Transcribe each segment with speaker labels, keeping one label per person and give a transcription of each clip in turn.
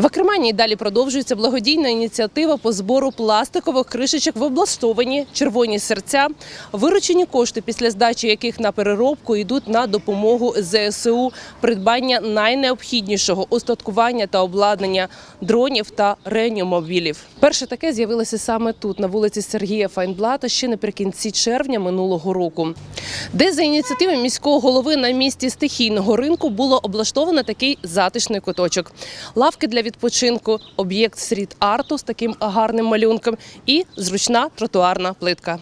Speaker 1: В Акермані і далі продовжується благодійна ініціатива по збору пластикових кришечок в облаштовані червоні серця. Виручені кошти, після здачі яких на переробку йдуть на допомогу ЗСУ, придбання найнеобхіднішого устаткування та обладнання дронів та реанімобілів. Перше таке з'явилося саме тут, на вулиці Сергія Файнблата, ще наприкінці червня минулого року, де за ініціативи міського голови на місці стихійного ринку було облаштовано такий затишний куточок. Лавки для відпочинку, об'єкт стріт-арту з таким гарним малюнком і зручна тротуарна плитка.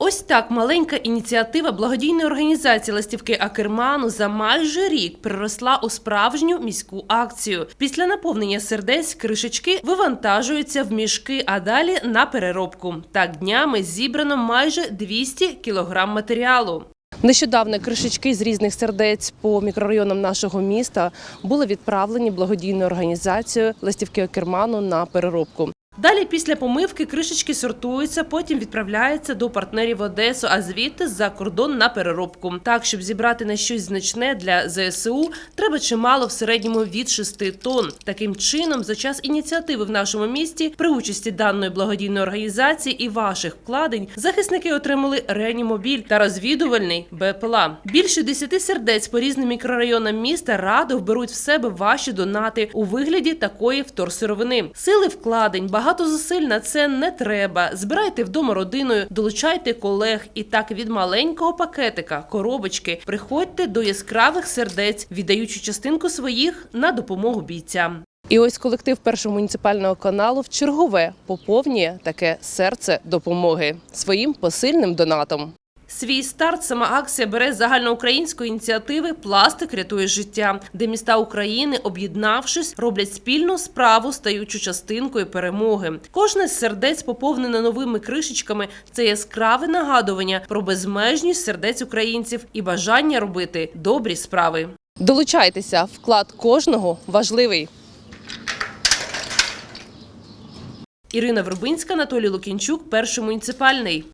Speaker 1: Ось так маленька ініціатива благодійної організації Ластівки Акерману за майже рік переросла у справжню міську акцію. Після наповнення сердець кришечки вивантажуються в мішки, а далі на переробку. Так днями зібрано майже 200 кілограм матеріалу. Нещодавно кришечки з різних сердець по мікрорайонам нашого міста були відправлені благодійною організацією Ластівки Окерману на переробку. Далі після помивки кришечки сортуються, потім відправляються до партнерів в Одесу, а звідти за кордон на переробку. Так, щоб зібрати на щось значне для ЗСУ, треба чимало в середньому від 6 тонн. Таким чином, за час ініціативи в нашому місті, при участі даної благодійної організації і ваших вкладень, захисники отримали реанімобіль та розвідувальний БПЛА. Більше 10 сердець по різним мікрорайонам міста радо вберуть в себе ваші донати у вигляді такої вторсировини. Сили вкладень, багато зусиль на це не треба. Збирайте вдома родиною, долучайте колег і так від маленького пакетика, коробочки, приходьте до яскравих сердець, віддаючи частинку своїх на допомогу бійцям. І ось колектив першого муніципального каналу в чергове поповнює таке серце допомоги своїм посильним донатом. Свій старт сама акція бере з загальноукраїнської ініціативи Пластик рятує життя, де міста України, об'єднавшись, роблять спільну справу, стаючи частинкою перемоги. Кожне з сердець поповнене новими кришечками. Це яскраве нагадування про безмежність сердець українців і бажання робити добрі справи. Долучайтеся, вклад кожного важливий. Ірина Вербинська, Анатолій Лукінчук, перший муніципальний.